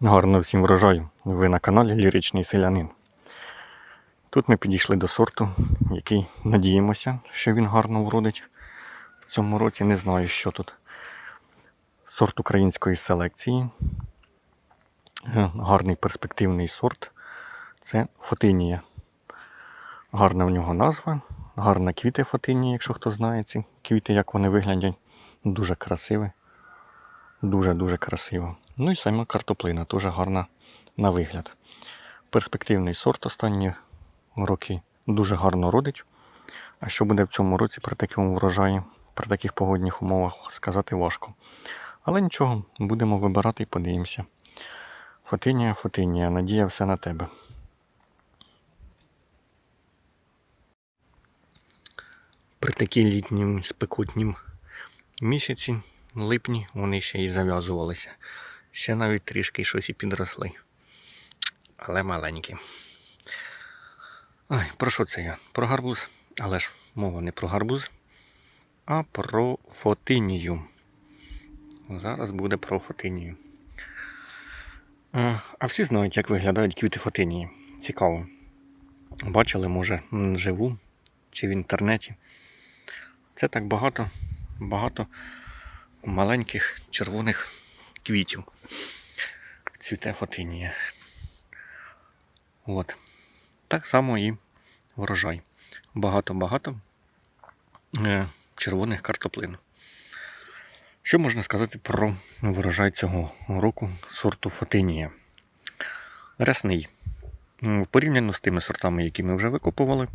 Гарно всім врожаю. Ви на каналі Ліричний Селянин. Тут ми підійшли до сорту, який надіємося, що він гарно вродить в цьому році. Не знаю, що тут. Сорт української селекції. Е, Гарний перспективний сорт. Це фотинія. Гарна в нього назва. Гарна квіти фотинії, якщо хто знає ці квіти, як вони виглядять. Дуже красиві. Дуже-дуже красиво. Ну і сама картоплина теж гарна на вигляд. Перспективний сорт останні роки дуже гарно родить. А що буде в цьому році при такому врожаї, при таких погодних умовах, сказати важко. Але нічого, будемо вибирати і подивимося. Фотинія, Фотинія, надія все на тебе. При такій літнім спекотнім місяці, липні, вони ще й зав'язувалися. Ще навіть трішки щось і підросли. Але маленькі. Ай, про що це я? Про гарбуз. Але ж мова не про гарбуз, а про фотинію. Зараз буде про фотинію. А, а всі знають, як виглядають квіти фотинії. Цікаво. Бачили, може, живу чи в інтернеті. Це так багато, багато маленьких червоних квітів. Цвіте фотинія. От. Так само і врожай. Багато-багато е, червоних картоплин. Що можна сказати про врожай цього року сорту Фотинія? Рясний. Порівняно з тими сортами, які ми вже викопували,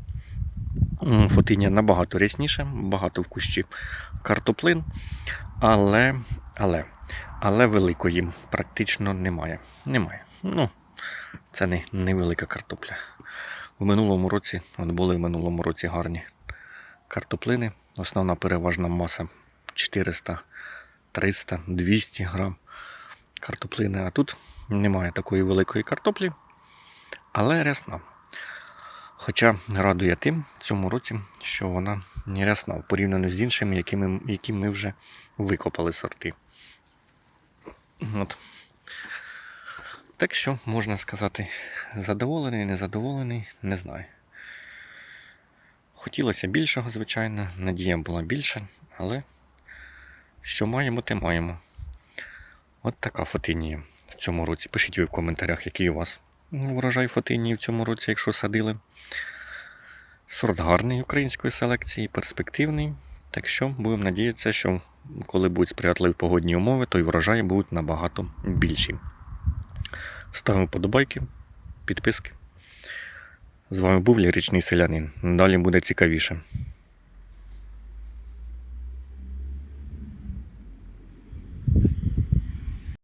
м, Фотинія набагато рясніше, багато в кущі картоплин, але, але, але великої практично немає. Немає. Ну, це не невелика картопля. У минулому році, от були в минулому році гарні картоплини. Основна переважна маса 400, 300, 200 грам картоплини. А тут немає такої великої картоплі, але рясна. Хоча радує тим цьому році, що вона не рясна порівняно з іншими, які ми, які ми вже викопали сорти. От. Так що можна сказати, задоволений, незадоволений, не знаю. Хотілося більшого, звичайно, надія була більша, але що маємо, те маємо. От така фотинія в цьому році. Пишіть ви в коментарях, який у вас врожай фотинії в цьому році, якщо садили. Сорт гарний української селекції, перспективний. Так що будемо надіятися, що коли будуть сприятливі погодні умови, то й врожаї будуть набагато більші. Ставимо подобайки, підписки. З вами був Ліричний Селянин. Далі буде цікавіше.